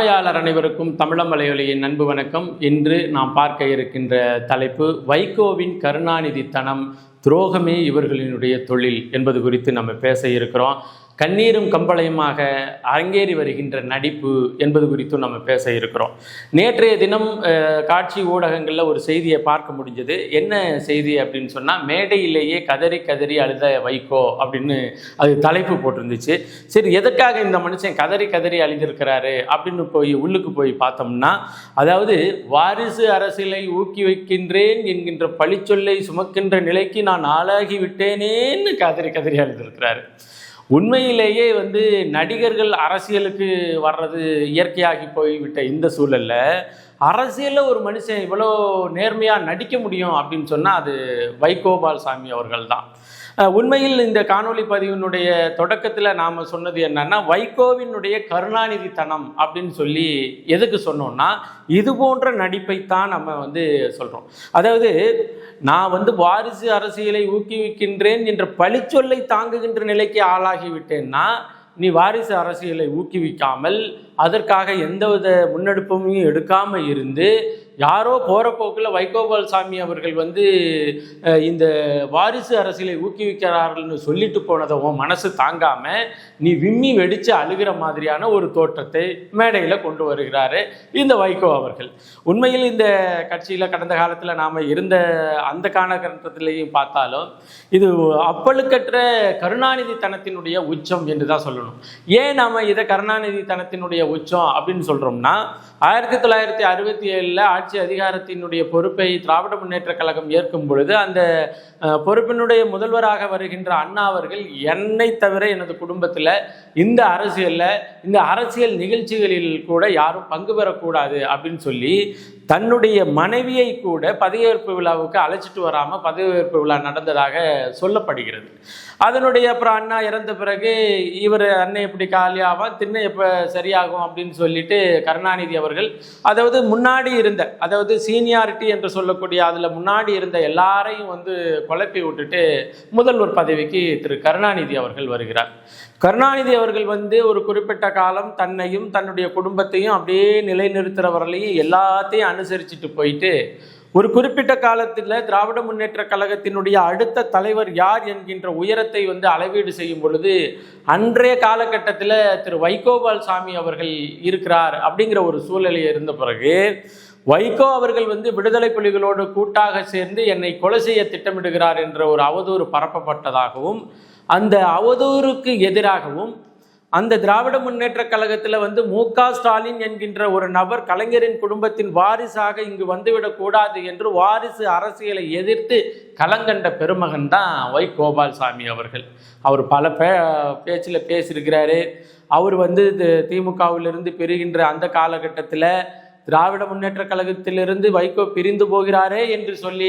பார்வையாளர் அனைவருக்கும் தமிழமலையொலியின் அன்பு வணக்கம். இன்று நாம் பார்க்க இருக்கின்ற தலைப்பு வைகோவின் கருணாநிதி தனம் துரோகமே இவர்களினுடைய தொழில் என்பது குறித்து நம்ம பேச இருக்கிறோம். கண்ணீரும் கம்பளையுமாக அரங்கேறி வருகின்ற நடிப்பு என்பது குறித்தும் நம்ம பேச இருக்கிறோம். நேற்றைய தினம் காட்சி ஊடகங்களில் ஒரு செய்தியை பார்க்க முடிஞ்சது. என்ன செய்தி அப்படின்னு சொன்னால் மேடையிலேயே கதறி கதறி அழுத வைக்கோ அப்படின்னு அது தலைப்பு போட்டிருந்துச்சு. சரி எதற்காக இந்த மனுஷன் கதறி கதறி அழிந்திருக்கிறாரு அப்படின்னு போய் உள்ளுக்கு போய் பார்த்தோம்னா அதாவது வாரிசு அரசியலை ஊக்கி வைக்கின்றேன் என்கின்ற பழிச்சொல்லை சுமக்கின்ற நிலைக்கு நான் ஆளாகி விட்டேனேன்னு கதறி கதறி அழுந்திருக்கிறாரு உண்மையிலேயே வந்து நடிகர்கள் அரசியலுக்கு வர்றது இயற்கையாகி போய்விட்ட இந்த சூழலில் அரசியலில் ஒரு மனுஷன் இவ்வளோ நேர்மையாக நடிக்க முடியும் அப்படின்னு சொன்னால் அது வைகோபால் சாமி அவர்கள் தான் உண்மையில் இந்த காணொளி பதிவினுடைய தொடக்கத்தில் நாம் சொன்னது என்னன்னா வைகோவினுடைய கருணாநிதி தனம் அப்படின்னு சொல்லி எதுக்கு சொன்னோம்னா இது போன்ற நடிப்பைத்தான் நம்ம வந்து சொல்கிறோம் அதாவது நான் வந்து வாரிசு அரசியலை ஊக்குவிக்கின்றேன் என்ற பழிச்சொல்லை தாங்குகின்ற நிலைக்கு ஆளாகிவிட்டேன்னா நீ வாரிசு அரசியலை ஊக்குவிக்காமல் அதற்காக எந்தவித முன்னெடுப்பும் எடுக்காமல் இருந்து யாரோ போகிற போக்கில் வைகோபால் சாமி அவர்கள் வந்து இந்த வாரிசு அரசியலை ஊக்குவிக்கிறார்கள்னு சொல்லிட்டு போனதை உன் மனசு தாங்காமல் நீ விம்மி வெடித்து அழுகிற மாதிரியான ஒரு தோற்றத்தை மேடையில் கொண்டு வருகிறாரு இந்த வைகோ அவர்கள். உண்மையில் இந்த கட்சியில் கடந்த காலத்தில் நாம் இருந்த அந்த காலகட்டத்திலையும் பார்த்தாலும் இது அப்பழுக்கற்ற கருணாநிதி தனத்தினுடைய உச்சம் என்று தான் சொல்லணும். ஏன் நாம் இதை கருணாநிதி தனத்தினுடைய உச்சம் அப்படின்னு சொல்கிறோம்னா ஆயிரத்தி தொள்ளாயிரத்தி அறுபத்தி ஏழில் ஆட்சி அதிகாரத்தினுடைய பொறுப்பை திராவிட முன்னேற்ற கழகம் ஏற்கும் பொழுது அந்த அஹ், பொறுப்பினுடைய முதல்வராக வருகின்ற அண்ணா அவர்கள் என்னை தவிர எனது குடும்பத்தில் இந்த அரசியலில் இந்த அரசியல் நிகழ்ச்சிகளில் கூட யாரும் பங்கு பெறக்கூடாது அப்படின்னு சொல்லி தன்னுடைய மனைவியை கூட பதவியேற்பு விழாவுக்கு அழைச்சிட்டு வராமல் பதவியேற்பு விழா நடந்ததாக சொல்லப்படுகிறது. அதனுடைய அப்புறம் அண்ணா இறந்த பிறகு இவர் அண்ணன் எப்படி காலியாகும் திண்ணை எப்போ சரியாகும் அப்படின்னு சொல்லிட்டு கருணாநிதி அவர்கள் அதாவது முன்னாடி இருந்த அதாவது சீனியாரிட்டி என்று சொல்லக்கூடிய அதில் முன்னாடி இருந்த எல்லாரையும் வந்து குழப்பி விட்டுட்டு முதல்வர் பதவிக்கு திரு கருணாநிதி அவர்கள் வருகிறார். கருணாநிதி அவர்கள் வந்து ஒரு குறிப்பிட்ட காலம் தன்னையும் தன்னுடைய குடும்பத்தையும் அப்படியே நிலைநிறுத்துறவர்களையும் எல்லாத்தையும் அனுசரிச்சுட்டு போயிட்டு ஒரு குறிப்பிட்ட காலத்தில் திராவிட முன்னேற்ற கழகத்தினுடைய அடுத்த தலைவர் யார் என்கின்ற உயரத்தை வந்து அளவீடு செய்யும் பொழுது அன்றைய காலகட்டத்தில் திரு வைகோபால் சாமி அவர்கள் இருக்கிறார் அப்படிங்கிற ஒரு சூழ்நிலை இருந்த பிறகு வைகோ அவர்கள் வந்து விடுதலை புலிகளோடு கூட்டாக சேர்ந்து என்னை கொலை செய்ய திட்டமிடுகிறார் என்ற ஒரு அவதூறு பரப்பப்பட்டதாகவும் அந்த அவதூறுக்கு எதிராகவும் அந்த திராவிட முன்னேற்ற கழகத்தில் வந்து மு ஸ்டாலின் என்கின்ற ஒரு நபர் கலைஞரின் குடும்பத்தின் வாரிசாக இங்கு வந்துவிடக்கூடாது என்று வாரிசு அரசியலை எதிர்த்து களங்கண்ட பெருமகன் தான் வை. கோபால்சாமி அவர்கள். அவர் பல பே பேச்சில் பேசியிருக்கிறாரு. அவர் வந்து திமுகவிலிருந்து பெறுகின்ற அந்த காலகட்டத்தில் திராவிட முன்னேற்ற கழகத்திலிருந்து வைகோ பிரிந்து போகிறாரே என்று சொல்லி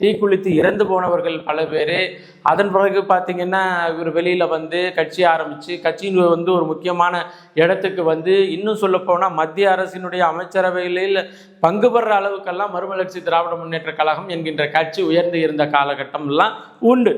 தீக்குளித்து இறந்து போனவர்கள் பல பேர். அதன் பிறகு பார்த்திங்கன்னா இவர் வெளியில் வந்து கட்சி ஆரம்பித்து கட்சியின் வந்து ஒரு முக்கியமான இடத்துக்கு வந்து இன்னும் சொல்லப்போனால் மத்திய அரசினுடைய அமைச்சரவையில் பங்கு பெற அளவுக்கெல்லாம் மறுமலர்ச்சி திராவிட முன்னேற்ற கழகம் என்கின்ற கட்சி உயர்ந்து இருந்த காலகட்டம்லாம் உண்டு.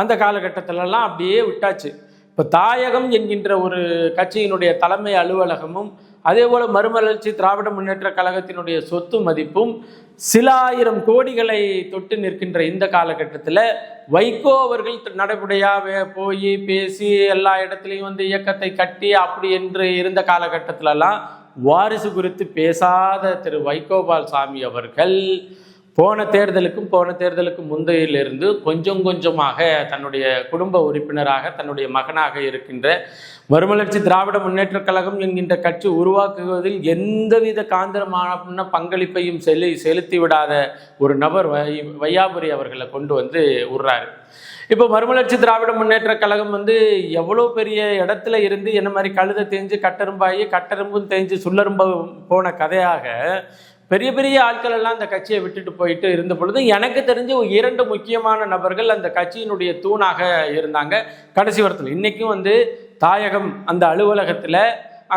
அந்த காலகட்டத்திலலாம் அப்படியே விட்டாச்சு. இப்போ தாயகம் என்கின்ற ஒரு கட்சியினுடைய தலைமை அலுவலகமும் அதே போல் மறுமலர்ச்சி திராவிட முன்னேற்ற கழகத்தினுடைய சொத்து மதிப்பும் சில ஆயிரம் கோடிகளை தொட்டு நிற்கின்ற இந்த காலகட்டத்தில் வைகோ அவர்கள் நடைமுறையாக போய் பேசி எல்லா இடத்துலையும் வந்து இயக்கத்தை கட்டி அப்படி என்று இருந்த காலகட்டத்திலலாம் வாரிசு குறித்து பேசாத திரு வைகோபால் சாமி அவர்கள் போன தேர்தலுக்கும் போன தேர்தலுக்கு முந்தையிலிருந்து கொஞ்சம் கொஞ்சமாக தன்னுடைய குடும்ப உறுப்பினராக தன்னுடைய மகனாக இருக்கின்ற மறுமலர்ச்சி திராவிட முன்னேற்றக் கழகம் என்கின்ற கட்சி உருவாக்குவதில் எந்தவித காந்திரமான பங்களிப்பையும் செலு செலுத்தி விடாத ஒரு நபர் வை வையாபுரி அவர்களை கொண்டு வந்து விடுறாரு இப்போ மறுமலர்ச்சி திராவிட முன்னேற்ற கழகம் வந்து எவ்வளோ பெரிய இடத்துல இருந்து என்ன மாதிரி கழுதை தேஞ்சு கட்டெரும்பாகி கட்டெரும்பும் தேஞ்சு சுள்ளரும்ப போன கதையாக பெரிய பெரிய ஆட்கள் எல்லாம் அந்த கட்சியை விட்டுட்டு போயிட்டு இருந்த பொழுது எனக்கு தெரிஞ்ச இரண்டு முக்கியமான நபர்கள் அந்த கட்சியினுடைய தூணாக இருந்தாங்க. கடைசி வரத்தில் இன்றைக்கும் வந்து தாயகம் அந்த அலுவலகத்தில்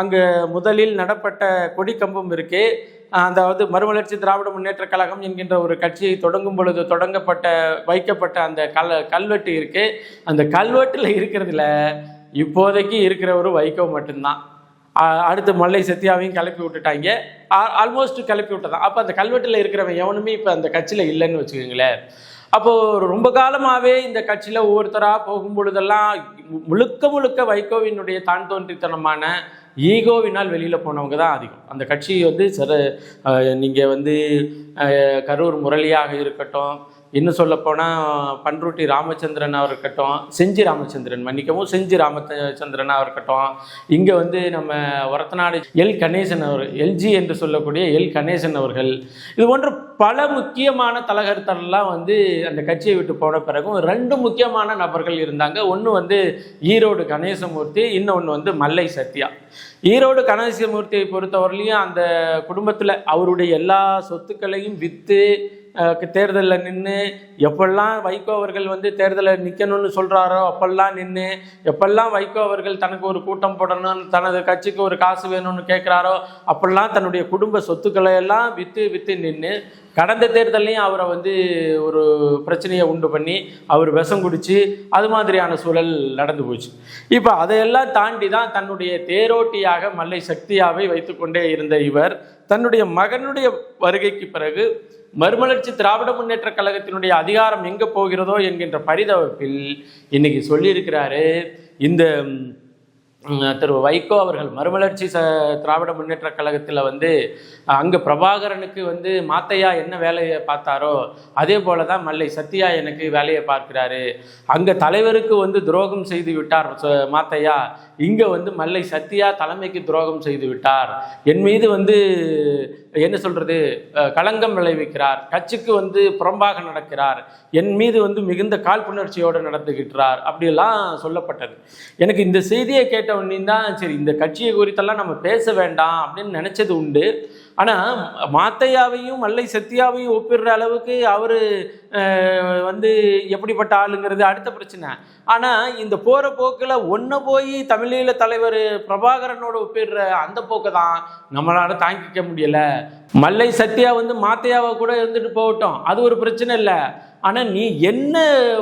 அங்கே முதலில் நடப்பட்ட கொடிக்கம்பம் இருக்குது அதாவது மறுமலர்ச்சி திராவிட முன்னேற்ற கழகம் என்கின்ற ஒரு கட்சியை தொடங்கும் பொழுது தொடங்கப்பட்ட வைக்கப்பட்ட அந்த கல் கல்வெட்டு இருக்குது அந்த கல்வெட்டில் இருக்கிறதுல இப்போதைக்கு இருக்கிற ஒரு வைகோ மட்டும்தான். அடுத்து மல்லை சத்யாவையும் கிளப்பி விட்டுட்டாங்க. ஆல்மோஸ்ட் கிளப்பி விட்டதான். அப்போ அந்த கல்வெட்டில் இருக்கிறவன் எவனுமே இப்போ அந்த கட்சியில் இல்லைன்னு வச்சுக்கோங்களேன். அப்போது ரொம்ப காலமாகவே இந்த கட்சியில் ஒவ்வொருத்தராக போகும் பொழுதெல்லாம் முழுக்க முழுக்க வைகோவினுடைய தான் தோன்றித்தனமான ஈகோவினால் வெளியில் போனவங்க தான் அதிகம். அந்த கட்சி வந்து சிற நீங்கள் வந்து கரூர் முரளியாக இருக்கட்டும் இன்னும் சொல்லப்போனால் பன்ருட்டி ராமச்சந்திரனாக இருக்கட்டும் செஞ்சி ராமச்சந்திரன் மன்னிக்கவும் செஞ்சி ராமச்சந்திரனாக இருக்கட்டும் இங்கே வந்து நம்ம ஒரத்தநாடு எல் கணேசன் அவர் எல்ஜி என்று சொல்லக்கூடிய எல் கணேசன் அவர்கள் இது போன்ற பல முக்கியமான தலகர்த்தர்லாம் வந்து அந்த கட்சியை விட்டு போன பிறகும் ரெண்டு முக்கியமான நபர்கள் இருந்தாங்க. ஒன்று வந்து ஈரோடு கணேசமூர்த்தி இன்னொன்று வந்து மல்லை சத்யா. ஈரோடு கணேசமூர்த்தியை பொறுத்தவரையிலையும் அந்த குடும்பத்தில் அவருடைய எல்லா சொத்துக்களையும் விற்று தேர்தலில் நின்று எப்பெல்லாம் வைகோ அவர்கள் வந்து தேர்தலில் நிற்கணும்னு சொல்கிறாரோ அப்பெல்லாம் நின்று எப்பெல்லாம் வைகோ அவர்கள் தனக்கு ஒரு கூட்டம் போடணும் தனது கட்சிக்கு ஒரு காசு வேணும்னு கேட்குறாரோ அப்பெல்லாம் தன்னுடைய குடும்ப சொத்துக்களை எல்லாம் விற்று விற்று நின்று கடந்த தேர்தலையும் அவரை வந்து ஒரு பிரச்சனையை உண்டு பண்ணி அவர் விஷம் குடித்து அது மாதிரியான சூழல் நடந்து போச்சு. இப்போ அதையெல்லாம் தாண்டி தான் தன்னுடைய தேரோட்டியாக மல்லை சக்தியாவை வைத்துக்கொண்டே இருந்த இவர் தன்னுடைய மகனுடைய வருகைக்கு பிறகு மறுமலர்ச்சி திராவிட முன்னேற்ற கழகத்தினுடைய அதிகாரம் எங்கே போகிறதோ என்கின்ற பரிதவிப்பில் இன்னைக்கு சொல்லியிருக்கிறாரு. இந்த திரு வைகோ அவர்கள் மறுமலர்ச்சி ச திராவிட முன்னேற்ற கழகத்தில் வந்து அங்கே பிரபாகரனுக்கு வந்து மாத்தையா என்ன வேலையை பார்த்தாரோ அதே போல தான் மல்லை சத்யா எனக்கு வேலையை பார்க்கிறாரு. அங்கே தலைவருக்கு வந்து துரோகம் செய்து விட்டார் ச- மாத்தையா. இங்கே வந்து மல்லை சத்யா தலைமைக்கு துரோகம் செய்து விட்டார். என் மீது வந்து என்ன சொல்றது? களங்கம் விளைவிக்கிறார். கட்சிக்கு வந்து புறம்பாக நடக்கிறார். என் மீது வந்து மிகுந்த காழ்ப்புணர்ச்சியோடு நடந்துகிட்டார் அப்படியெல்லாம் சொல்லப்பட்டது. எனக்கு இந்த செய்தியை கேட்ட உடனே தான் சரி இந்த கட்சியை குறித்தெல்லாம் நம்ம பேச வேண்டாம் அப்படின்னு நினைச்சது உண்டு. ஆனால் மாத்தையாவையும் மல்லை சத்யாவையும் ஒப்பிடுற அளவுக்கு அவர் வந்து எப்படிப்பட்ட ஆளுங்கிறது அடுத்த பிரச்சனை. ஆனால் இந்த போகிற போக்கில் ஒன்று போய் தமிழீழ தலைவர் பிரபாகரனோட ஒப்பிடுற அந்த போக்கை தான் நம்மளால் தாங்கிக்க முடியல. மல்லை சத்யா வந்து மாத்தையாவை கூட இருந்துட்டு போகட்டும். அது ஒரு பிரச்சனை இல்லை. ஆனால் நீ என்ன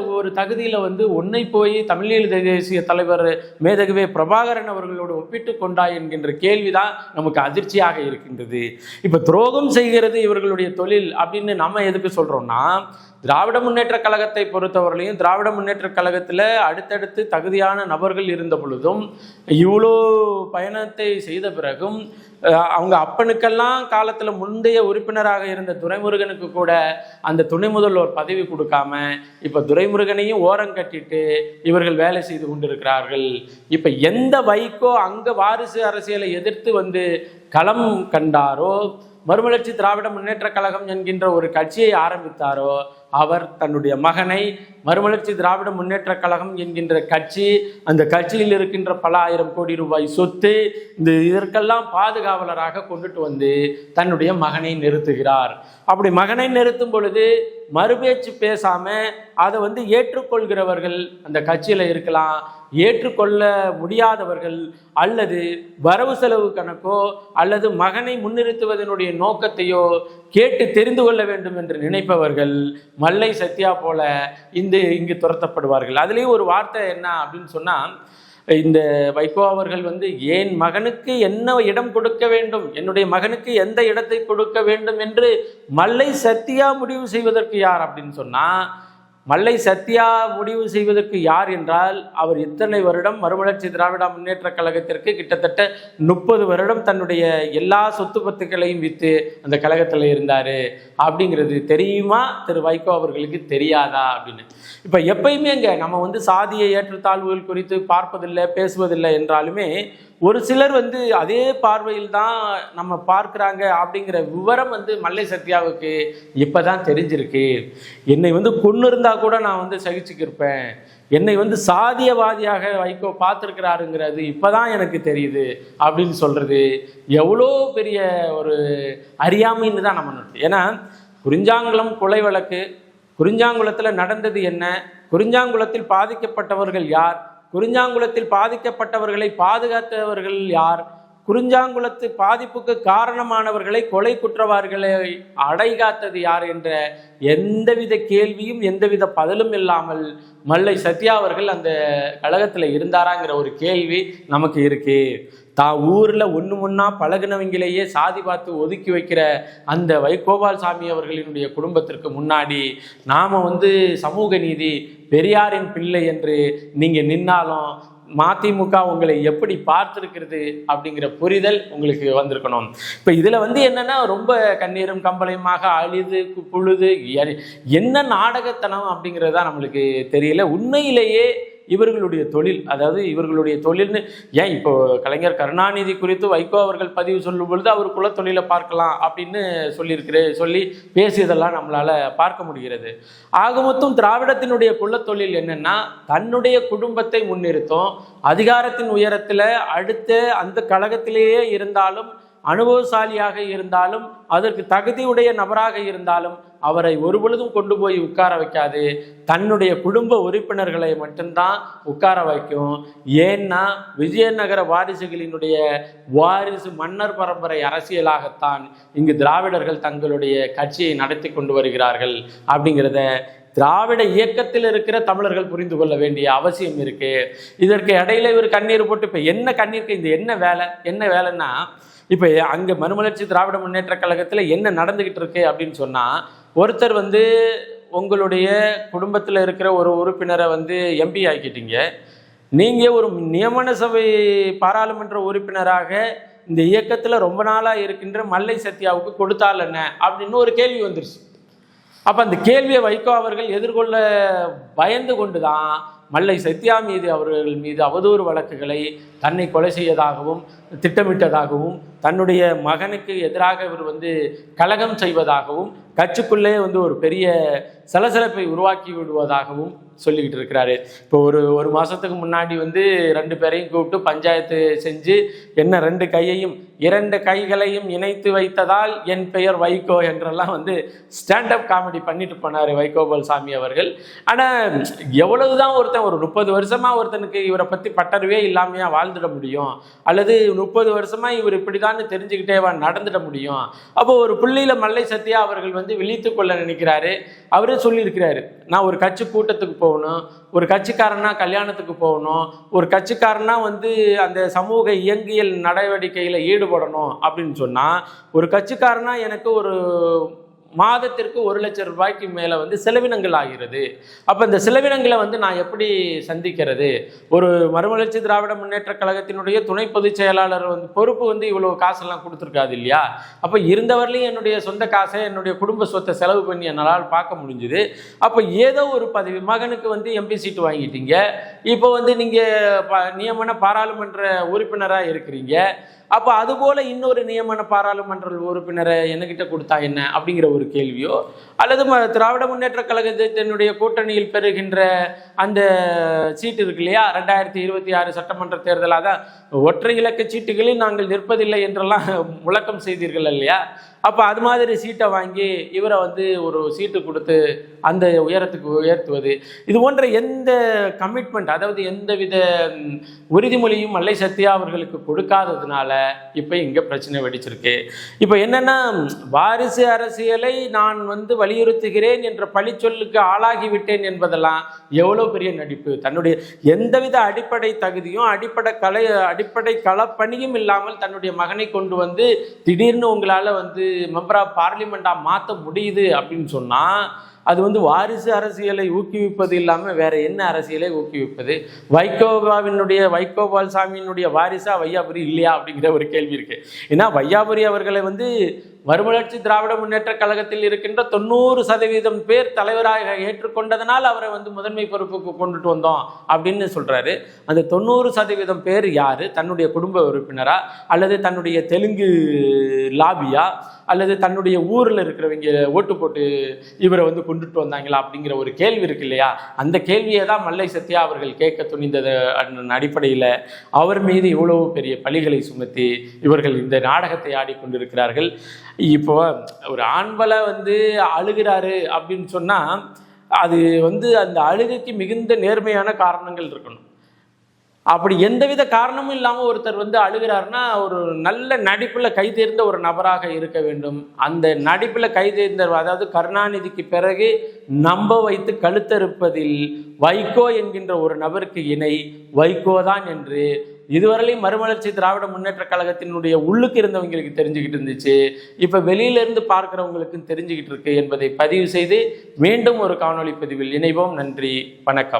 ஒரு தகுதியில் வந்து உன்னை போய் தமிழீழ தேசிய தலைவர் மேதகவே பிரபாகரன் அவர்களோடு ஒப்பிட்டு கொண்டாய் என்கின்ற கேள்விதான் நமக்கு அதிர்ச்சியாக இருக்கின்றது. இப்போ துரோகம் செய்கிறது இவர்களுடைய தொழில் அப்படின்னு நம்ம எதுக்கு சொல்கிறோம்னா திராவிட முன்னேற்ற கழகத்தை பொறுத்தவரையிலையும் திராவிட முன்னேற்ற கழகத்தில் அடுத்தடுத்து தகுதியான நபர்கள் இருந்த பொழுதும் இவ்வளோ பயணத்தை செய்த பிறகும் அவங்க அப்பனுக்கெல்லாம் காலத்தில் முந்தைய உறுப்பினராக இருந்த துரைமுருகனுக்கு கூட அந்த துணை முதல்வர் பதவி கொடுக்காம இப்போ துரைமுருகனையும் ஓரம் கட்டிட்டு இவர்கள் வேலை செய்து கொண்டிருக்கிறார்கள். இப்போ எந்த வைகோ அங்கே வாரிசு அரசியலை எதிர்த்து வந்து களம் கண்டாரோ மறுமலர்ச்சி திராவிட முன்னேற்ற கழகம் என்கின்ற ஒரு கட்சியை ஆரம்பித்தாரோ அவர் தன்னுடைய மகனை மறுமலர்ச்சி திராவிட முன்னேற்ற கழகம் என்கின்ற கட்சி அந்த கட்சியில் இருக்கின்ற பல ஆயிரம் கோடி ரூபாய் சொத்து இந்த இதற்கெல்லாம் பாதுகாவலராக கொண்டுட்டு வந்து தன்னுடைய மகனை நிறுத்துகிறார். அப்படி மகனை நிறுத்தும் பொழுது மறுபேச்சு பேசாம அதை வந்து ஏற்றுக்கொள்கிறவர்கள் அந்த கட்சியில் இருக்கலாம் ஏற்றுக்கொள்ள முடியாதவர்கள் அல்லது வரவு செலவு கணக்கோ அல்லது மகனை முன்னிறுத்துவதனுடைய நோக்கத்தையோ கேட்டு தெரிந்து கொள்ள வேண்டும் என்று நினைப்பவர்கள் மல்லை சத்யா போல இந்த இங்கு துரத்தப்படுவார்கள். அதுலேயும் ஒரு வார்த்தை என்ன அப்படின்னு சொன்னால் இந்த வைகோ அவர்கள் வந்து ஏன் மகனுக்கு என்ன இடம் கொடுக்க வேண்டும்? என்னுடைய மகனுக்கு எந்த இடத்தை கொடுக்க வேண்டும்? என்று மல்லை சத்தியா முடிவு செய்வதற்கு யார் அப்படின்னு சொன்னால் மல்லை சத்யா முடிவு செய்வதற்கு யார் என்றால் அவர் இத்தனை வருடம் மறுமலர்ச்சி திராவிட முன்னேற்ற கழகத்திற்கு கிட்டத்தட்ட முப்பது வருடம் தன்னுடைய எல்லா சொத்து பத்துக்களையும் விற்று அந்த கழகத்தில் இருந்தார். அப்படிங்கிறது தெரியுமா? திரு வைகோ அவர்களுக்கு தெரியாதா? அப்படின்னு. இப்போ எப்பயுமே இங்கே நம்ம வந்து சாதிய ஏற்றத்தாழ்வுகள் குறித்து பார்ப்பதில்லை பேசுவதில்லை என்றாலுமே ஒரு சிலர் வந்து அதே பார்வையில் தான் நம்ம பார்க்குறாங்க அப்படிங்கிற விவரம் வந்து மல்லை சத்யாவுக்கு இப்போ தான் தெரிஞ்சிருக்கு. என்னை வந்து கொன்று இருந்தால் கூட நான் வந்து சகிச்சுக்கிருப்பேன். என்னை வந்து சாதியவாதியாக வைகோ பார்த்துருக்கிறாருங்கிறது இப்போ தான் எனக்கு தெரியுது அப்படின்னு சொல்கிறது எவ்வளோ பெரிய ஒரு அறியாமைன்னு தான் நம்ம நினைக்கிறோம் ஏன்னா குறிஞ்சாங்குளம் கொலை வழக்கு குறிஞ்சாங்குளத்தில் நடந்தது என்ன குறிஞ்சாங்குளத்தில் பாதிக்கப்பட்டவர்கள் யார் குறிஞ்சாங்குளத்தில் பாதிக்கப்பட்டவர்களை பாதுகாத்தவர்கள் யார்? குறிஞ்சாங்குளத்து பாதிப்புக்கு காரணமானவர்களை கொலை குற்றவாளிகளை அடைகாத்தது யார் என்ற எந்தவித கேள்வியும் எந்தவித பதிலும் இல்லாமல் மல்லை சத்யா அவர்கள் அந்த கழகத்தில் இருந்தாராங்கிற ஒரு கேள்வி நமக்கு இருக்கு. தான் ஊரில் ஒன்று ஒன்றா பழகினவங்களையே சாதி பார்த்து ஒதுக்கி வைக்கிற அந்த வைகோபால் சாமி அவர்களினுடைய குடும்பத்திற்கு முன்னாடி நாம் வந்து சமூக நீதி பெரியாரின் பிள்ளை என்று நீங்கள் நின்னாலும் மதிமுக உங்களை எப்படி பார்த்துருக்கிறது அப்படிங்கிற புரிதல் உங்களுக்கு வந்திருக்கணும். இப்போ இதில் வந்து என்னென்னா ரொம்ப கண்ணீரும் கம்பளையுமாக அழுது புழுது எ- என்ன நாடகத்தனம் அப்படிங்கிறது தான் நம்மளுக்கு தெரியல. உண்மையிலேயே இவர்களுடைய தொழில் அதாவது இவர்களுடைய தொழில்னு ஏன் இப்போ கலைஞர் கருணாநிதி குறித்து வைகோ அவர்கள் பதிவு சொல்லும் பொழுது அவர் குலத்தொழிலை பார்க்கலாம் அப்படின்னு சொல்லியிருக்கிற சொல்லி பேசியதெல்லாம் நம்மளால் பார்க்க முடிகிறது. ஆக மொத்தம் திராவிடத்தினுடைய குலத்தொழில் என்னன்னா தன்னுடைய குடும்பத்தை முன்னிறுத்தும் அதிகாரத்தின் உயரத்தில் அடுத்த அந்த கழகத்திலேயே இருந்தாலும் அனுபவசாலியாக இருந்தாலும் அதற்கு தகுதியுடைய நபராக இருந்தாலும் அவரை ஒரு பொழுதும் கொண்டு போய் உட்கார வைக்காது. தன்னுடைய குடும்ப உறுப்பினர்களை மட்டும்தான் உட்கார வைக்கும். ஏன்னா விஜயநகர வாரிசுகளினுடைய வாரிசு மன்னர் பரம்பரை அரசியலாகத்தான் இங்கு திராவிடர்கள் தங்களுடைய கட்சியை நடத்தி கொண்டு வருகிறார்கள். அப்படிங்கிறத திராவிட இயக்கத்தில் இருக்கிற தமிழர்கள் புரிந்து கொள்ள வேண்டிய அவசியம் இருக்கு. இதற்கு இடையில இவர் கண்ணீர் போட்டு இப்ப என்ன கண்ணீருக்கு இந்த என்ன வேலை என்ன வேலைன்னா இப்போ அங்கே மறுமலர்ச்சி திராவிட முன்னேற்ற கழகத்தில் என்ன நடந்துகிட்டு இருக்கு அப்படின்னு சொன்னால் ஒருத்தர் வந்து உங்களுடைய குடும்பத்தில் இருக்கிற ஒரு உறுப்பினரை வந்து எம்பி ஆக்கிட்டீங்க. நீங்கள் ஒரு நியமன சபை பாராளுமன்ற உறுப்பினராக இந்த இயக்கத்தில் ரொம்ப நாளாக இருக்கின்ற மல்லை சத்யாவுக்கு கொடுத்தால் என்ன? அப்படின்னு ஒரு கேள்வி வந்துருச்சு. அப்போ அந்த கேள்வியை வைகோ அவர்கள் எதிர்கொள்ள பயந்து கொண்டு தான் மல்லை சத்யா மீது அவர்கள் மீது அவதூறு வழக்குகளை தன்னை கொலை செய்வதாகவும் திட்டமிட்டதாகவும் தன்னுடைய மகனுக்கு எதிராக இவர் வந்து கலகம் செய்வதாகவும் கட்சிக்குள்ளே வந்து ஒரு பெரிய சலசலப்பை உருவாக்கி விடுவதாகவும் சொல்லிக்கிட்டு இருக்கிறாரு. இப்போ ஒரு ஒரு மாதத்துக்கு முன்னாடி வந்து ரெண்டு பேரையும் கூப்பிட்டு பஞ்சாயத்து செஞ்சு என்ன ரெண்டு கையையும் இரண்டு கைகளையும் இணைத்து வைத்ததால் என் பெயர் வைகோ என்றெல்லாம் வந்து ஸ்டாண்டப் காமெடி பண்ணிட்டு போனார் வைகோபால் சாமி அவர்கள். ஆனால் எவ்வளவுதான் ஒருத்தன் ஒரு முப்பது வருஷமா ஒருத்தனுக்கு இவரை பற்றி பட்டறிவே இல்லாமையா வாழ்ந்துட முடியும். அல்லது முப்பது வருஷமா இவர் இப்படிதான்னு தெரிஞ்சுக்கிட்டே நடந்துட முடியும். அப்போ ஒரு புள்ளியில மல்லை சத்யா அவர்கள் வந்து விழித்து கொள்ள நினைக்கிறாரு. அவரே சொல்லியிருக்கிறாரு நான் ஒரு கட்சி கூட்டத்துக்கு போகணும் ஒரு கட்சிக்காரனா கல்யாணத்துக்கு போகணும் ஒரு கட்சிக்காரனா வந்து அந்த சமூக இயங்கியல் நடவடிக்கையில் ஈடுபடணும் அப்படின்னு சொன்னால் ஒரு கட்சிக்காரனா எனக்கு ஒரு மாதத்திற்கு ஒரு லட்சம் ரூபாய்க்கு மேலே வந்து செலவினங்கள் ஆகிறது. அப்போ இந்த செலவினங்களை வந்து நான் எப்படி சந்திக்கிறது? ஒரு மறுமலர்ச்சி திராவிட முன்னேற்ற கழகத்தினுடைய துணை பொதுச் செயலாளர் வந்து பொறுப்பு வந்து இவ்வளோ காசெல்லாம் கொடுத்துருக்காது இல்லையா? அப்போ இருந்தவரையிலையும் என்னுடைய சொந்த காசை என்னுடைய குடும்ப சொத்தை செலவு பண்ணி என்னால் பார்க்க முடிஞ்சுது. அப்போ ஏதோ ஒரு பதவி மகனுக்கு வந்து எம்பி சீட்டு வாங்கிட்டீங்க. இப்போ வந்து நீங்கள் ப நியமன பாராளுமன்ற உறுப்பினராக இருக்கிறீங்க. அப்போ அதுபோல் இன்னொரு நியமன பாராளுமன்ற உறுப்பினரை என்கிட்ட கொடுத்தா என்ன அப்படிங்கிற ஒரு கேள்வியோ அல்லது ம- திராவிட முன்னேற்ற கழகத்தினுடைய கூட்டணியில் பெறுகின்ற அந்த சீட்டு இருக்கு இல்லையா? ரெண்டாயிரத்தி இருபத்தி ஆறு சட்டமன்ற தேர்தலாக தான் ஒற்றை இலக்க சீட்டுகளில் நாங்கள் நிற்பதில்லை என்றெல்லாம் முழக்கம் செய்தீர்கள் இல்லையா? அப்போ அது மாதிரி சீட்டை வாங்கி இவரை வந்து ஒரு சீட்டு கொடுத்து அந்த உயரத்துக்கு உயர்த்துவது. இது போன்ற எந்த கமிட்மெண்ட் அதாவது எந்த வித உறுதிமொழியும் மல்லை சத்யா அவர்களுக்கு கொடுக்காததுனால இப்போ இங்கே பிரச்சனை வெடிச்சிருக்கு. இப்போ என்னென்னா வாரிசு அரசியலை நான் வந்து வலியுறுத்துகிறேன் என்ற பழிச்சொல்லுக்கு ஆளாகிவிட்டேன் என்பதெல்லாம் எவ்வளோ பெரிய நடிப்பு. தன்னுடைய எந்தவித அடிப்படை தகுதியும் அடிப்படை கலை அடிப்படை களப்பணியும் இல்லாமல் தன்னுடைய மகனை கொண்டு வந்து திடீர்னு உங்களால் வந்து மெம்பர் ஆஃப் பார்லிமெண்ட்டாக மாற்ற முடியுது அப்படின்னு சொன்னால் அது வந்து வாரிசு அரசியலை ஊக்குவிப்பது இல்லாமல் வேற என்ன அரசியலை ஊக்குவிப்பது? வைகோபாவினுடைய வைகோபால் சாமியினுடைய வாரிசா வையாபுரி இல்லையா அப்படிங்கிற ஒரு கேள்வி இருக்கு. ஏன்னா வையாபுரி அவர்களை வந்து மறுமலர்ச்சி திராவிட முன்னேற்ற கழகத்தில் இருக்கின்ற தொண்ணூறு சதவீதம் பேர் தலைவராக ஏற்றுக்கொண்டதனால் அவரை வந்து முதன்மை பொறுப்புக்கு கொண்டுட்டு வந்தோம் அப்படின்னு சொல்கிறாரு அந்த தொண்ணூறு சதவீதம் பேர் யார்? தன்னுடைய குடும்ப உறுப்பினரா? அல்லது தன்னுடைய தெலுங்கு லாபியா? அல்லது தன்னுடைய ஊரில் இருக்கிறவங்க ஓட்டு போட்டு இவரை வந்து கொண்டுட்டு வந்தாங்களா அப்படிங்கிற ஒரு கேள்வி இருக்கு இல்லையா? அந்த கேள்வியை தான் மல்லை சத்யா அவர்கள் கேட்க துணிந்தது அடிப்படையில். அவர் மீது இவ்வளவு பெரிய பழிகளை சுமத்தி இவர்கள் இந்த நாடகத்தை ஆடிக்கொண்டிருக்கிறார்கள். இப்போ ஒரு ஆண்பலை வந்து அழுகிறாரு அப்படின்னு சொன்னால் அது வந்து அந்த அழுகைக்கு மிகுந்த நேர்மையான காரணங்கள் இருக்கணும். அப்படி எந்தவித காரணமும் இல்லாமல் ஒருத்தர் வந்து அழுகிறாருன்னா ஒரு நல்ல நடிப்பில் கைதேர்ந்த ஒரு நபராக இருக்க வேண்டும். அந்த நடிப்பில் கைதேர்ந்த அதாவது கருணாநிதிக்கு பிறகு நம்ப வைத்து கழுத்தறுப்பதில் வைகோ என்கின்ற ஒரு நபருக்கு இணை. வைகோ தான் என்று இதுவரையிலும் மறுமலர்ச்சி திராவிட முன்னேற்ற கழகத்தினுடைய உள்ளுக்கு இருந்தவங்களுக்கு தெரிஞ்சுக்கிட்டு இருந்துச்சு. இப்போ வெளியிலிருந்து பார்க்குறவங்களுக்கும் தெரிஞ்சுக்கிட்டு இருக்கு என்பதை பதிவு செய்து மீண்டும் ஒரு காணொளி பதிவில் இணைவோம். நன்றி. வணக்கம்.